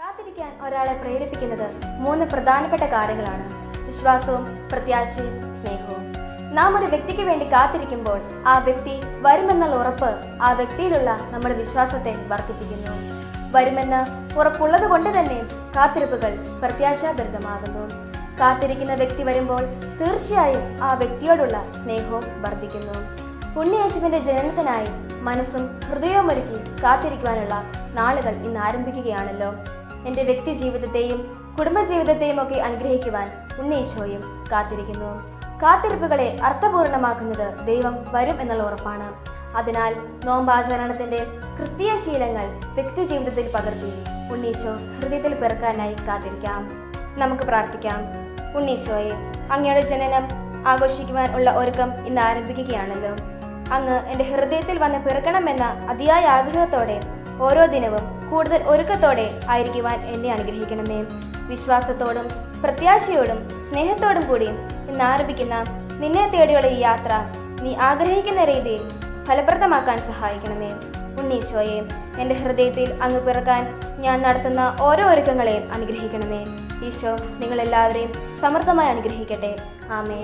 കാത്തിരിക്കാൻ ഒരാളെ പ്രേരിപ്പിക്കുന്നത് മൂന്ന് പ്രധാനപ്പെട്ട കാര്യങ്ങളാണ്. വിശ്വാസവും പ്രത്യാശയും സ്നേഹവും. നാം ഒരു വ്യക്തിക്ക് വേണ്ടി കാത്തിരിക്കുമ്പോൾ ആ വ്യക്തി വരുമെന്നുള്ള ഉറപ്പ് ആ വ്യക്തിയിലുള്ള നമ്മുടെ വിശ്വാസത്തെ വർദ്ധിപ്പിക്കുന്നു. വരുമെന്ന് ഉറപ്പുള്ളത് കൊണ്ട് തന്നെ കാത്തിരിപ്പുകൾ പ്രത്യാശാഭരിതമാകുന്നു. കാത്തിരിക്കുന്ന വ്യക്തി വരുമ്പോൾ തീർച്ചയായും ആ വ്യക്തിയോടുള്ള സ്നേഹവും വർദ്ധിക്കുന്നു. പുണ്യയേശുവിന്റെ ജനനത്തിനായി മനസ്സും ഹൃദയവും ഒരുക്കി കാത്തിരിക്കുവാനുള്ള നാളുകൾ ഇന്ന് ആരംഭിക്കുകയാണല്ലോ. എന്റെ വ്യക്തി ജീവിതത്തെയും കുടുംബജീവിതത്തെയും ഒക്കെ അനുഗ്രഹിക്കുവാൻ ഉണ്ണീശോയും കാത്തിരിക്കുന്നു. കാത്തിരിപ്പുകളെ അർത്ഥപൂർണമാക്കുന്നത് ദൈവം വരും എന്നുള്ള ഉറപ്പാണ്. അതിനാൽ നോമ്പാചരണത്തിന്റെ ക്രിസ്തീയ ശീലങ്ങൾ വ്യക്തി ജീവിതത്തിൽ പകർത്തി ഉണ്ണീശോ ഹൃദയത്തിൽ പിറക്കാനായി കാത്തിരിക്കാം. നമുക്ക് പ്രാർത്ഥിക്കാം. ഉണ്ണീശോയെ അങ്ങയുടെ ജനനം ആഘോഷിക്കുവാൻ ഉള്ള ഒരുക്കം ഇന്ന് ആരംഭിക്കുകയാണല്ലോ. അങ്ങ് എന്റെ ഹൃദയത്തിൽ വന്ന് പിറക്കണമെന്ന അതിയായ ആഗ്രഹത്തോടെ ഓരോ ദിനവും കൂടുതൽ ഒരുക്കത്തോടെ ആയിരിക്കുവാൻ എന്നെ അനുഗ്രഹിക്കണമേ. വിശ്വാസത്തോടും പ്രത്യാശയോടും സ്നേഹത്തോടും കൂടി ഇന്ന് ആരംഭിക്കുന്ന നിന്നെ തേടിയുള്ള ഈ യാത്ര നീ ആഗ്രഹിക്കുന്ന രീതിയിൽ ഫലപ്രദമാക്കാൻ സഹായിക്കണമേ. ഉണ്ണീശോയെ എന്റെ ഹൃദയത്തിൽ അങ്ങ് പിറക്കാൻ ഞാൻ നടത്തുന്ന ഓരോ ഒരുക്കങ്ങളെയും അനുഗ്രഹിക്കണമേ. ഈശോ നിങ്ങളെല്ലാവരെയും സമൃദ്ധമായി അനുഗ്രഹിക്കട്ടെ. ആമേ